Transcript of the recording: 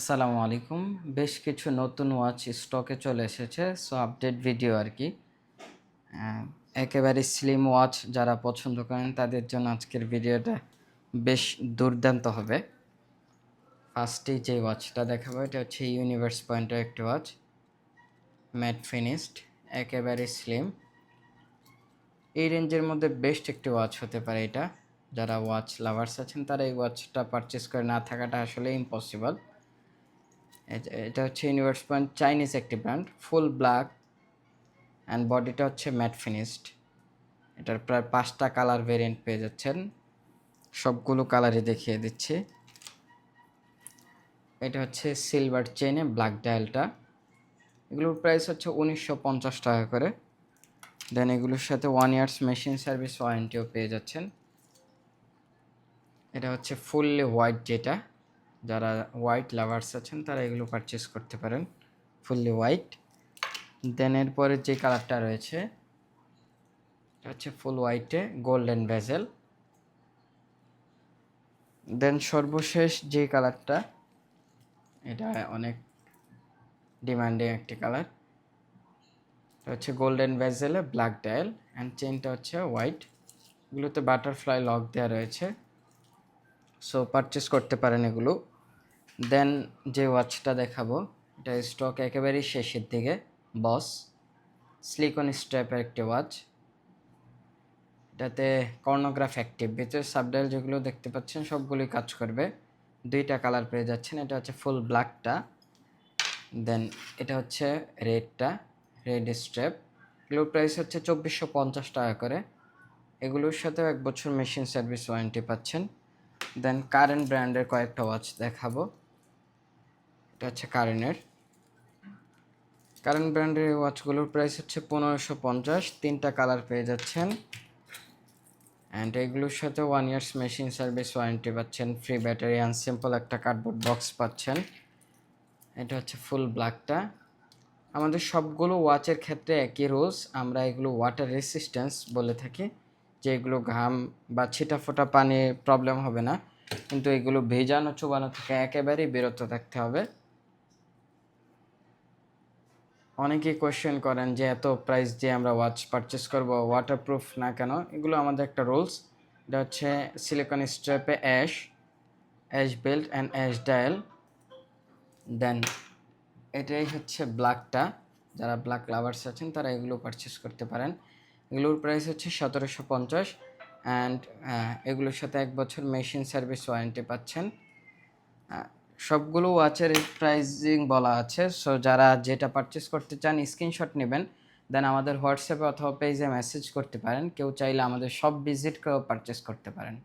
আসসালামু আলাইকুম। বেশ কিছু নতুন ওয়াচ স্টকে চলে এসেছে সো আপডেট ভিডিও আর কি। একেবারে স্লিম ওয়াচ যারা পছন্দ করেন, তাদের জন্য আজকের ভিডিওটা বেশ দুর্দান্ত হবে। ফার্স্টে যে ওয়াচটা দেখাবো, এটা হচ্ছে ইউনিভার্স পয়েন্টের একটি ওয়াচ ম্যাট ফিনিশড একেবারে স্লিম এই রেঞ্জের মধ্যে বেস্ট একটি ওয়াচ হতে পারে এটা। যারা ওয়াচ লাভার্স আছেন, তারা এই ওয়াচটা পারচেস করে না থাকাটা আসলে ইম্পসিবল এটা হচ্ছে ইউনিভার্স পয়েন্ট চাইনিজ একটি ব্র্যান্ড ফুল ব্ল্যাক অ্যান্ড বডিটা হচ্ছে ম্যাট ফিনিশড এটার প্রায় পাঁচটা কালার ভেরিয়েন্ট পেয়ে যাচ্ছেন। সবগুলো কালারই দেখিয়ে দিচ্ছি। এটা হচ্ছে সিলভার চেনে ব্ল্যাক ডায়ালটা এগুলোর প্রাইস হচ্ছে উনিশশো পঞ্চাশ টাকা করে। দেন এগুলোর সাথে ওয়ান ইয়ার্স মেশিন সার্ভিস ওয়ারেন্টিও পেয়ে যাচ্ছেন। এটা হচ্ছে ফুললি হোয়াইট যেটা। যারা হোয়াইট লাভার্স আছেন, তারা এগুলো পারচেস করতে পারেন ফুললি হোয়াইট দেন এরপরে যে কালারটা রয়েছে হচ্ছে ফুল হোয়াইটে গোল্ডেন ভেজেল দেন সর্বশেষ যে কালারটা এটা অনেক ডিমান্ডিং একটি কালার হচ্ছে গোল্ডেন ভেজেলে ব্ল্যাক ডায়াল অ্যান্ড চেনটা হচ্ছে হোয়াইট এগুলোতে বাটারফ্লাই লক দেওয়া রয়েছে। সো পারচেস করতে পারেন এগুলো। দেন যে ওয়াচটা দেখাবো, এটা স্টক একেবারেই শেষের দিকে বস স্লিকন স্ট্র্যাপের একটি ওয়াচ এটাতে কর্নোগ্রাফ অ্যাক্টিভ ভিতরে সাবডাইল যেগুলো দেখতে পাচ্ছেন সবগুলি কাজ করবে। দুইটা কালার পেয়ে যাচ্ছেন, এটা হচ্ছে ফুল ব্ল্যাকটা দেন এটা হচ্ছে রেডটা রেড স্ট্র্যাপ এগুলোর প্রাইস হচ্ছে চব্বিশশো পঞ্চাশ টাকা করে। এগুলোর সাথেও এক বছর মেশিন সার্ভিস ওয়ারেন্টি পাচ্ছেন। দেন কারেন্ট ব্র্যান্ডের কয়েকটা ওয়াচ দেখাবো। এটা হচ্ছে কারেন্টের কারেন্ট ব্র্যান্ডের ওয়াচগুলোর প্রাইস হচ্ছে পনেরোশো পঞ্চাশ, তিনটা কালার পেয়ে যাচ্ছেন। অ্যান্ড এগুলোর সাথে one years machine service warranty পাচ্ছেন ফ্রি ব্যাটারি অ্যান্ড সিম্পল একটা কার্ডবোর্ড বক্স পাচ্ছেন। এটা হচ্ছে ফুল ব্ল্যাকটা আমাদের সবগুলো ওয়াচের ক্ষেত্রে একই রোজ আমরা এগুলো ওয়াটার রেসিস্ট্যান্স বলে থাকি, যে এগুলো ঘাম বা ছিটা ফোটা পানি প্রবলেম হবে না। কিন্তু এগুলো ভেজানো চোবানো থেকে একেবারেই বিরত থাকতে হবে। অনেকেই কোয়েশ্চেন করেন যে এত প্রাইস দিয়ে আমরা ওয়াচ পারচেস করব ওয়াটারপ্রুফ না কেন? এগুলো আমাদের একটা রুলস এটা হচ্ছে silicone স্ট্র্যাপে ash ash belt and ash dial then এটাই হচ্ছে ব্ল্যাকটা যারা ব্ল্যাক লাভার্স আছেন, তারা এগুলো পারচেস করতে পারেন। এগুলোর প্রাইস হচ্ছে সতেরোশো পঞ্চাশ। অ্যান্ড এগুলোর সাথে এক বছর মেশিন সার্ভিস ওয়ারেন্টি পাচ্ছেন। সবগুলো ওয়াচের প্রাইজিং বলা আছে। সো যারা যেটা পারচেস করতে চান স্ক্রিনশট নেবেন। দেন আমাদের হোয়াটসঅ্যাপে অথবা পেজে মেসেজ করতে পারেন। কেউ চাইলে আমাদের সব ভিজিট করেও পারচেস করতে পারেন।